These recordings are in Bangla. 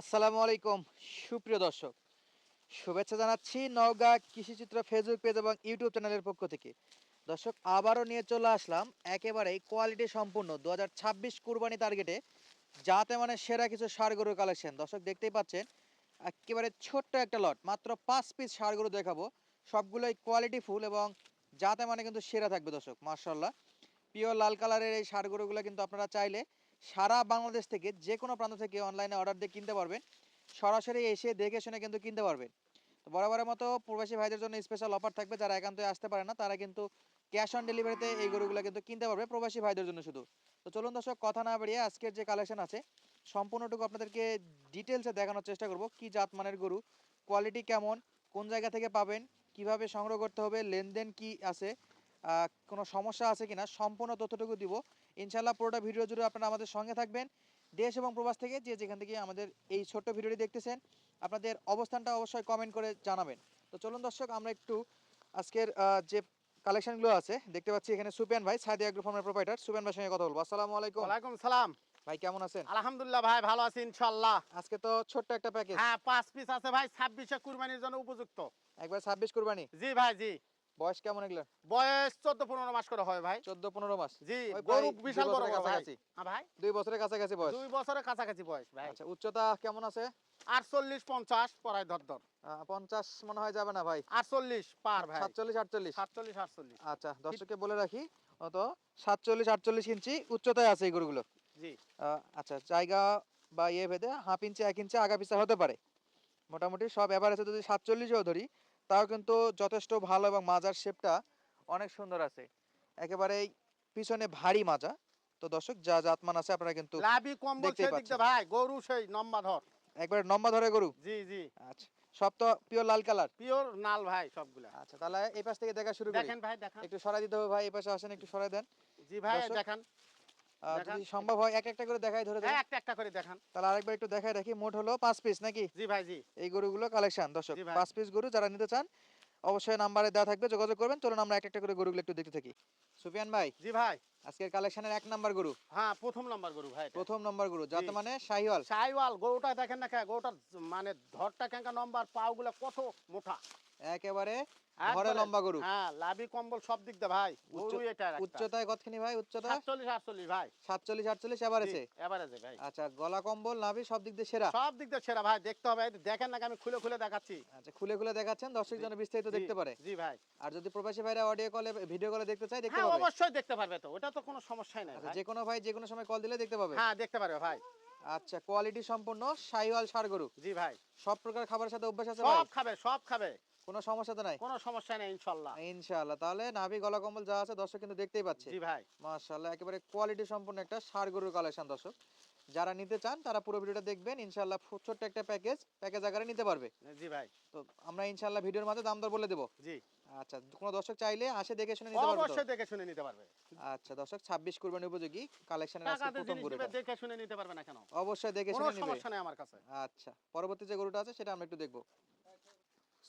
আসসালামু আলাইকুম, সুপ্রিয় দর্শক। শুভেচ্ছা জানাচ্ছি নওগাঁ কৃষিচিত্র ফেসবুক পেজ এবং ইউটিউব চ্যানেলের পক্ষ থেকে। দর্শক, আবারও নিয়ে চলে আসলাম একেবারেই কোয়ালিটি সম্পূর্ণ দু হাজার ছাব্বিশ কুরবানি টার্গেটে যাতে মানে সেরা কিছু গরুর কালেকশন দর্শক, দেখতেই পাচ্ছেন, একেবারে ছোট্ট একটা লট মাত্র পাঁচ পিস গরু দেখাবো। সবগুলোই কোয়ালিটি ফুল এবং যাতে মানে কিন্তু সেরা থাকবে দর্শক মার্শাল্লাহ পিওর লাল কালারের এই গরুগুলো কিন্তু আপনারা চাইলে সারা বাংলাদেশ থেকে যে কোনো প্রান্ত থেকে অনলাইনে অর্ডার দিয়ে কিনতে পারবেন। সরাসরি এসে দেখে শুনে কিন্তু কিনতে পারবেন। তো বরাবরের মতো প্রবাসী ভাইদের জন্য স্পেশাল অফার থাকবে। যারা একান্তই আসতে পারে না, তারা কিন্তু ক্যাশ অন ডেলিভারিতে এই গরুগুলো কিন্তু কিনতে পারবে প্রবাসী ভাইদের জন্য শুধু। তো চলুন দর্শক, কথা না বাড়িয়ে আজকের যে কালেকশন আছে, সম্পূর্ণটুকু আপনাদেরকে ডিটেলসে দেখানোর চেষ্টা করব। কি জাত মানের গরু কোয়ালিটি কেমন, কোন জায়গা থেকে পাবেন, কীভাবে সংগ্রহ করতে হবে, লেনদেন কি আছে কোনো সমস্যা আছে কিনা, সম্পূর্ণ তথ্যটুকু দিব। ইনশাল্লাহ পুরোটা ভিডিও জুড়ে আপনারা আমাদের সঙ্গে থাকবেন। দেশ এবং প্রবাস থেকে যে যেখান থেকে আমাদের এই ছোট্ট ভিডিওটি দেখতেছেন আপনাদের অবস্থানটা অবশ্যই কমেন্ট করে জানাবেন। তো চলুন দর্শক আমরা একটু আজকের যে কালেকশনগুলো আছে দেখতে পাচ্ছি এখানে সুপেন ভাই সাদি আগ্রো ফার্মের প্রোপাইটার সুপেন ভাইয়ের সঙ্গে কথা বলব। আসসালামু আলাইকুম। ওয়ালাইকুম সালাম। ভাই কেমন আছেন? আলহামদুলিল্লাহ ভাই ভালো আছি ইনশাল্লাহ আজকে তো ছোট্ট একটা প্যাকেজ হ্যাঁ পাঁচ পিস আছে ভাই ছাব্বিশে কুরবানির জন্য উপযুক্ত। একবার ছাব্বিশ কুরবানি? জি ভাই জি। বয়স কেমন এগুলো? বয়স চোদ্দ পনেরো মাস করে হয় ভাই। চোদ্দ পনেরো মাস? জি গরু বিশাল বড় কাছাকাছি। হ্যাঁ ভাই। দুই বছরের কাছাকাছি বয়স? দুই বছরের কাছাকাছি বয়স ভাই। আচ্ছা উচ্চতা কেমন আছে? আটচল্লিশ পঞ্চাশ পড়ায় ধর ধর। পঞ্চাশ মনে হয় যাবে না ভাই? আটচল্লিশ পার ভাই। সাতচল্লিশ আটচল্লিশ। সাতচল্লিশ আটচল্লিশ। আচ্ছা দর্শককে বলে রাখি অত সাতচল্লিশ আটচল্লিশ ইঞ্চি উচ্চতায় আছে এই গরুগুলো। জি। আচ্ছা জায়গা বা ইয়ে ভেদে হাফ ইঞ্চি এক ইঞ্চি আগা পিছা হতে পারে। মোটামুটি সব এভারেজে যদি সাতচল্লিশও ধরি তাও কিন্তু যথেষ্ট ভালো এবং মাজার শেপটা অনেক সুন্দর আছে। একেবারেই পিছনে ভারী মাজা। তো দর্শক যা জাতমান আছে আপনারা কিন্তু লাভি দিক পাচ্ছেন। দিয়ে ভাই গরু সেই লম্বা ধর। একবার লম্বা ধরে গরু? জি জি। আচ্ছা সব তো পিওর লাল কালার পিওর নাল ভাই সবগুলা। আচ্ছা তাহলে এই পাশ থেকে দেখা শুরু করি। দেখেন ভাই দেখান। একটু সরাই দিতে হবে ভাই এই পাশে আসেন একটু সরাই দেন। জি ভাই দেখান। যদি সম্ভব হয় এক একটা করে দেখাই ধরে দেন। হ্যাঁ একটা একটা করে দেখান। তাহলে আরেকবার একটু দেখাই রাখি মোট হলো পাঁচ পিস নাকি? জি ভাই জি। এই গরুগুলো কালেকশন দর্শক জি ভাই। পাঁচ পিস গরু যারা নিতে চান অবশ্যই নাম্বারে দেওয়া থাকবে যোগাযোগ করবেন। চলুন আমরা এক একটা করে গরুগুলো একটু দেখতে থাকি। সুফিয়ান ভাই জি ভাই। আজকের কালেকশনের এক নাম্বার গরু। হ্যাঁ প্রথম নাম্বার গরু ভাই প্রথম নাম্বার গরু যাতে মানে শাহিওয়াল। সাইওয়াল গরুটা দেখেন না কে গরুটার মানে ধরটা কেঙ্কা নম্বর পাওগুলো কত মোটা। একেবারে ঘরে লম্বা গরু। হ্যাঁ লাভি কম্বল সব দিক দিয়ে ভাই। গরু এটা উচ্চতায় কতখানি ভাই? উচ্চতা? সাতচল্লিশ আটচল্লিশ ভাই। সাতচল্লিশ আটচল্লিশ এবারেছে এবারে ভাই। আচ্ছা গলা কম্বল নাভি সব দিক দিয়ে সেরা? সব দিক দিয়ে সেরা ভাই দেখতে হবে। দেখেন না আমি খুলে খুলে দেখাচ্ছি। আচ্ছা খুলে খুলে দেখাচ্ছেন দর্শক জন বিস্তারিত দেখতে পারে। জি ভাই। আর যদি প্রবাসী ভাইরা অডিও কলে ভিডিও কলে দেখতে চায় দেখতে হ্যাঁ পাবে। অবশ্যই দেখতে পারবে তো ওটা তো কোনো সমস্যাই নাই আচ্ছা ভাই। যে কোনো ভাই যে কোনো সময় কল দিলে দেখতে পাবে। হ্যাঁ দেখতে পারবে ভাই। আচ্ছা কোয়ালিটি সম্পন্ন সাইওয়াল সার গরু। জি ভাই। সব প্রকার খাবার সাথে অভ্যাস আছে সব খাবে সব খাবে। কোনো সমস্যা তো নাই? কোনো সমস্যা নেই ইনশাল্লাহ। ইনশাআল্লাহ তাহলে নাভি গলা কম্বল যা আছে দর্শক কিন্তু দেখতেই পাচ্ছে। জি ভাই। মাশাআল্লাহ একেবারে কোয়ালিটি সম্পন্ন একটা সার গরুর কালেকশন দর্শক। যারা নিতে চান তারা পুরো ভিডিওটা দেখবেন ইনশাআল্লাহ ছোট্ট একটা প্যাকেজ প্যাকেজ আকারে নিতে পারবে। জি ভাই। তো আমরা ইনশাআল্লাহ ভিডিওর মাঝে দাম দর বলে দেবো। জি। আচ্ছা কোনো দর্শক চাইলে আসে দেখে শুনে নিতে পারবে অবশ্যই দেখে শুনে নিতে পারবে। আচ্ছা দর্শক ছাব্বিশ কুরবানি উপযোগী কালেকশনের আজকে প্রথম নিবে, দেখে শুনে নিতে পারবে না কেন? অবশ্যই দেখে কোনো শুনে নিবে। সমস্যা নেই আমার কাছে। আচ্ছা পরবর্তী যে গরুটা আছে সেটা আমরা একটু দেখব।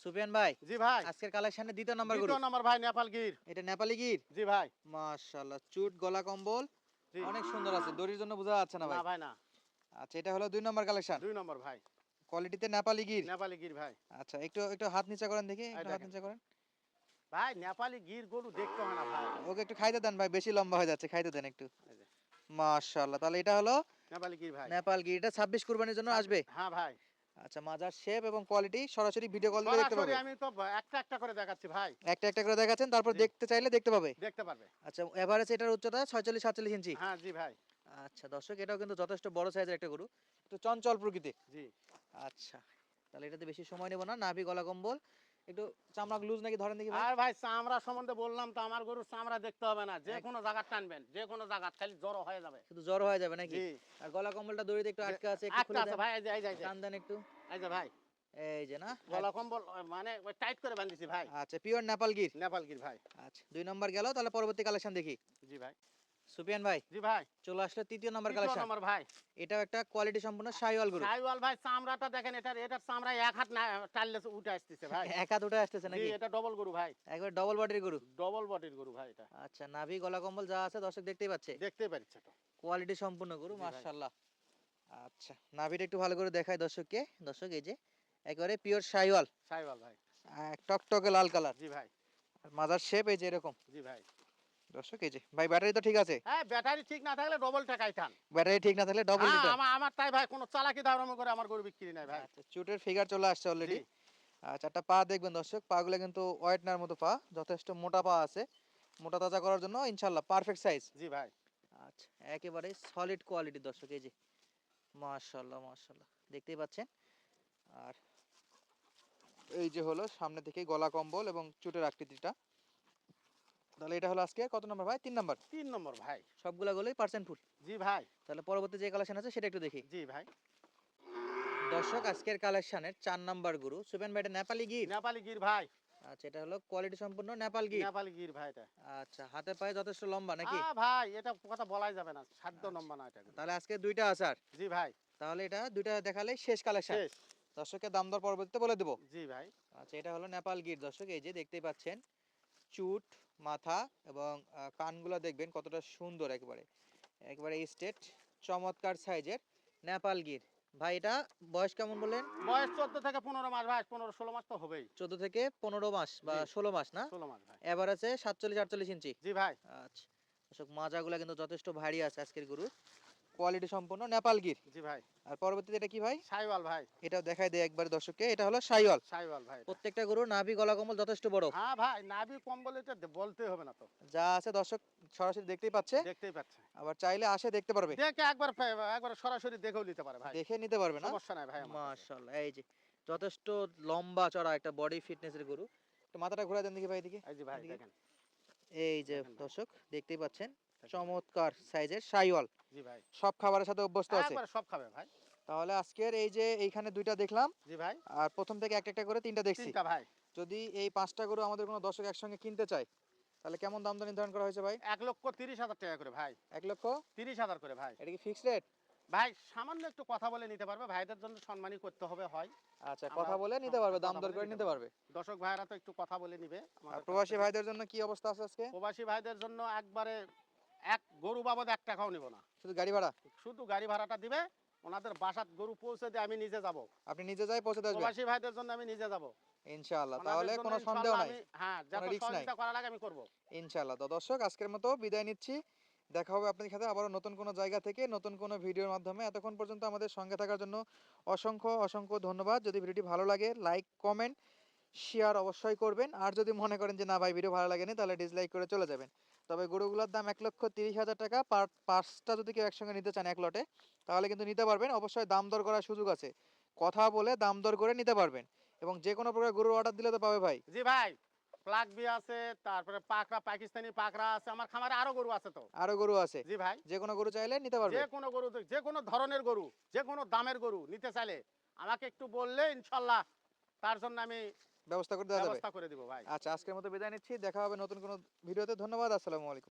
সুফিয়ান ভাই জি ভাই। আজকের কালেকশনের দ্বিতীয় নাম্বার গরু। দ্বিতীয় নাম্বার ভাই নেপাল গির। এটা নেপালি গির? জি ভাই। মাশাআল্লাহ চুট গলা কম্বল। অনেক সুন্দর আছে দড়ির জন্য বোঝা যাচ্ছে না ভাই না ভাই। না। আচ্ছা এটা হলো দুই নম্বর কালেকশন দুই নম্বর ভাই। কোয়ালিটিতে নেপালি গির। নেপালি গির ভাই। আচ্ছা একটু একটু হাত নিচা করেন দেখি একটু হাত। নিচা করেন। ভাই নেপালি গির গরু দেখতে হয় না ভাই। ওকে একটু খাইতে দেন ভাই বেশি লম্বা হয়ে যাচ্ছে খাইতে দেন একটু। মাশাআল্লাহ তাহলে এটা হলো নেপালি গির ভাই। নেপাল গির এটা 26 কুরবানির জন্য আসবে। হ্যাঁ ভাই। আচ্ছা মাজার শেপ এবং কোয়ালিটি সরাসরি ভিডিও কল দিয়ে দেখতে পাবে। আমি তো একটা একটা করে দেখাচ্ছি ভাই। একটা একটা করে দেখাচ্ছেন তারপর দেখতে চাইলে দেখতে পাবে। দেখতে পারবে। আচ্ছা এভারেজ এটার উচ্চতা 46 47 ইঞ্চি। হ্যাঁ জি ভাই। আচ্ছা দর্শক এটাও কিন্তু যথেষ্ট বড় সাইজের একটা গরু। একটু চঞ্চল প্রকৃতি জি। আচ্ছা তাহলে এটাতে বেশি সময় নেব না। নাভি গলা কম্বল। একটু চামড়া লুজ নাকি ধরেন দেখি আর ভাই চামড়া সম্বন্ধে বললাম তো আমার গরুর চামড়া দেখতে হবে না। যে কোনো জায়গা টানবেন যে কোনো জায়গা খালি জড়ো হয়ে যাবে। শুধু জ্বর হয়ে যাবে নাকি? আর গলা কম্বলটা দড়িতে একটু আটকে আছে একটু খুলে দেন। ভাই এই যে এই যে, টান দেন একটু। এই যে ভাই। এই যে না গলা কম্বল মানে টাইট করে বান্ধিছি ভাই। আচ্ছা পিওর নেপাল গির নেপাল গির ভাই। আচ্ছা দুই নম্বর গেল তাহলে পরবর্তী কালেকশন দেখি। জি ভাই। সুপিয়ান ভাই জি ভাই। চলে আসলো তৃতীয় নম্বর কালেকশন নম্বর ভাই। এটাও একটা কোয়ালিটি সম্পন্ন শাহিওয়াল গরু। সাইওয়াল ভাই চামড়াটা দেখেন এটার এটার চামড়া এক হাত না টানলে উঠে আসতেছে ভাই। একা দুটো আসতেছে জি নাকি এটা ডবল গরু ভাই। একবার ডবল বডির গরু। ডবল বডির গরু ভাই এটা। আচ্ছা নাভি গলা কম্বল যা আছে দর্শক দেখতেই পাচ্ছে। দেখতে পারিচ্ছে তো। কোয়ালিটি সম্পূর্ণ গরু মাশাআল্লাহ। আচ্ছা নাভিটা একটু ভালো করে দেখায় দর্শককে। দর্শক এই যে একেবারে পিওর শাইওয়াল। সাইবাল ভাই। টকটকে লাল কালার জি ভাই। আর মাজার শেপ এই যে এরকম। জি ভাই। দর্শক এই যে ভাই ব্যাটারি তো ঠিক আছে। হ্যাঁ ব্যাটারি ঠিক না থাকলে ডবল টাকাই থান। ব্যাটারি ঠিক না থাকলে ডবল আমার আমার তাই ভাই কোনো চালাকি দাম করে আমার গরু বিক্রি নাই ভাই। আচ্ছা চুটের ফিগার চলে আসছে অলরেডি। আচ্ছা পা দেখবেন দর্শক পাগুলো কিন্তু ওয়েটনার মতো পা যথেষ্ট মোটা পা আছে। মোটা তাজা করার জন্য ইনশাল্লাহ পারফেক্ট সাইজ জি ভাই। আচ্ছা একেবারে সলিড কোয়ালিটি দর্শক এই যে মাশাল্লাহ মাশাল্লাহ দেখতেই পাচ্ছেন। আর এই যে হলো সামনে থেকে গলা কম্বল এবং চুটের আকৃতিটা। তাহলে এটা হলো আজকে কত নম্বর ভাই? তিন নম্বর। তিন নম্বর ভাই। সবগুলা গলেই পার্সেন্ট ফুল জি ভাই। তাহলে পরবর্তী যে কালেকশন আছে সেটা একটু দেখি। জি ভাই। দর্শক আজকের কালেকশনের চার নাম্বার গুরু সুবেন ভাই এটা নেপালি গির। নেপালি গির ভাই। আচ্ছা এটা হলো কোয়ালিটি সম্পূর্ণ নেপাল গির। নেপালি গির ভাই এটা। আচ্ছা হাতে পায়ে যথেষ্ট লম্বা নাকি? আ ভাই এটা কথা বলাই যাবে না সাধ্য নম্বর না এটা তাহলে আজকে দুইটা আছে আর জি ভাই। তাহলে এটা দুইটা দেখালে শেষ কালেকশন শেষ। দর্শকের দাম দর পরবর্তীতে বলে দেবো। জি ভাই। আচ্ছা এটা হলো নেপাল গির। দর্শক এই যে দেখতেই পাচ্ছেন চুট মাথা এবং কানগুলো দেখবেন কতটা সুন্দর একবারে। একবারে স্টেট চমৎকার সাইজের নেপাল গির। ভাই এটা বয়স কেমন বললেন? বয়স চোদ্দ থেকে পনেরো মাস ভাই পনেরো ষোলো মাস তো হবেই। চোদ্দ থেকে পনেরো মাস বা ষোলো মাস না? ষোলো মাস এবার আছে সাতচল্লিশ আটচল্লিশ ইঞ্চি। জি ভাই। আচ্ছা। মাজাগুলা কিন্তু যথেষ্ট ভারী আছে আজকের গরুর। কোয়ালিটি সম্পূর্ণ নেপাল গির। জি ভাই। আর পরবর্তীতে এটা কি ভাই? সাইওয়াল ভাই। এটাও দেখাই দেয় একবার দর্শককে। এটা হলো সাইওয়াল। সাইওয়াল ভাই প্রত্যেকটা গরু নাভি গলা কম্বল যথেষ্ট বড়। হ্যাঁ ভাই নাভি কম্বল এটা দে- বলতে হবে না তো। যা আছে দর্শক সরাসরি দেখতেই পাচ্ছে। দেখতেই পাচ্ছে। আবার চাইলে আসে দেখতে পারবে। দেখে একবার একবার সরাসরি দেখেও নিতে পারে ভাই। দেখে নিতে পারবে না? সমস্যা নাই ভাই মাশাআল্লাহ এই যে যথেষ্ট লম্বা চড়া একটা বডি ফিটনেসের গরু। একটু মাথাটা ঘোরা দেন দেখি ভাই দিকে এই যে ভাই দেখেন। এই যে দর্শক দেখতেই পাচ্ছেন। চমৎকার সাইজের সাইওয়াল জি ভাই। সব খাবারের সাথে অভ্যস্ত আছে। একবার সব খাবে ভাই। তাহলে আজকের এই যে এইখানে দুইটা দেখলাম জি ভাই। আর প্রথম থেকে একটা একটা করে তিনটা দেখছি। তিনটা ভাই। যদি এই পাঁচটা গরু আমাদের কোনো দর্শক একসঙ্গে কিনতে চায় তাহলে কেমন দাম দর নির্ধারণ করা হয়েছে ভাই? এক লক্ষ তিরিশ হাজার টাকা করে ভাই। এক লক্ষ? তিরিশ হাজার করে ভাই। এটা কি ফিক্সড রেট ভাই সামান্য একটু কথা বলে নিতে পারবে। ভাইদের জন্য সম্মানই করতে হবে হয়। আচ্ছা কথা বলে নিতে পারবে দাম দর করে নিতে পারবে। দর্শক ভাইরা তো একটু কথা বলে নিবে। আর প্রবাসী। ভাইদের জন্য কি অবস্থা আছে আজকে? প্রবাসী ভাইদের জন্য একবারে এক গরু বাবদ এক টাকাও নিব না। শুধু গাড়ি ভাড়া? শুধু গাড়ি ভাড়াটা দিবে ওনাদের বাসাত গরু পৌঁছে দিয়ে আমি নিজে যাব। আপনি নিজে যাই পৌঁছে দিয়ে আসবেন? প্রবাসী ভাইদের জন্য আমি নিজে যাব। ইনশাআল্লাহ তাহলে কোনো সন্দেহ নাই। হ্যাঁ যত সহযোগিতা করা লাগে আমি করব। ইনশাআল্লাহ। তো দর্শক আজকের মতো বিদায় নিচ্ছি। দেখা হবে আপনাদের সাথে আবারও নতুন কোনো জায়গা থেকে নতুন কোনো ভিডিওর মাধ্যমে। এতক্ষণ পর্যন্ত আমাদের সঙ্গে থাকার জন্য অসংখ্য অসংখ্য ধন্যবাদ। যদি ভিডিওটি ভালো লাগে লাইক কমেন্ট শেয়ার অবশ্যই করবেন। আর যদি মনে করেন যে না ভাই ভিডিও ভালো লাগেনি তাহলে ডিসলাইক করে চলে যাবেন। তবে গরুগুলোর দাম এক লক্ষ তিরিশ হাজার টাকা পার পাঁচটা যদি কেউ একসঙ্গে নিতে চান এক লটে তাহলে কিন্তু নিতে পারবেন। অবশ্যই দাম দর করার সুযোগ আছে। কথা বলে দাম দর করে নিতে পারবেন। এবং যে কোনো প্রকার গরুর অর্ডার দিলে তো পাবে ভাই। জি ভাই প্লাগ বি আছে তারপরে পাকড়া পাকিস্তানি পাকড়া আছে আমার খামারে আরও গরু আছে তো। আরও গরু আছে। জি ভাই। যে কোনো গরু চাইলে নিতে পারবে যে কোনো গরু যে কোনো ধরনের গরু যে কোনো দামের গরু নিতে চাইলে আমাকে একটু বললে ইনশাল্লাহ তার জন্য আমি ব্যবস্থা করে দেওয়া যাবে। ব্যবস্থা করে দিব ভাই। আচ্ছা আজকের মতো বিদায় নিচ্ছি। দেখা হবে নতুন কোনো ভিডিওতে। ধন্যবাদ আসসালামু আলাইকুম।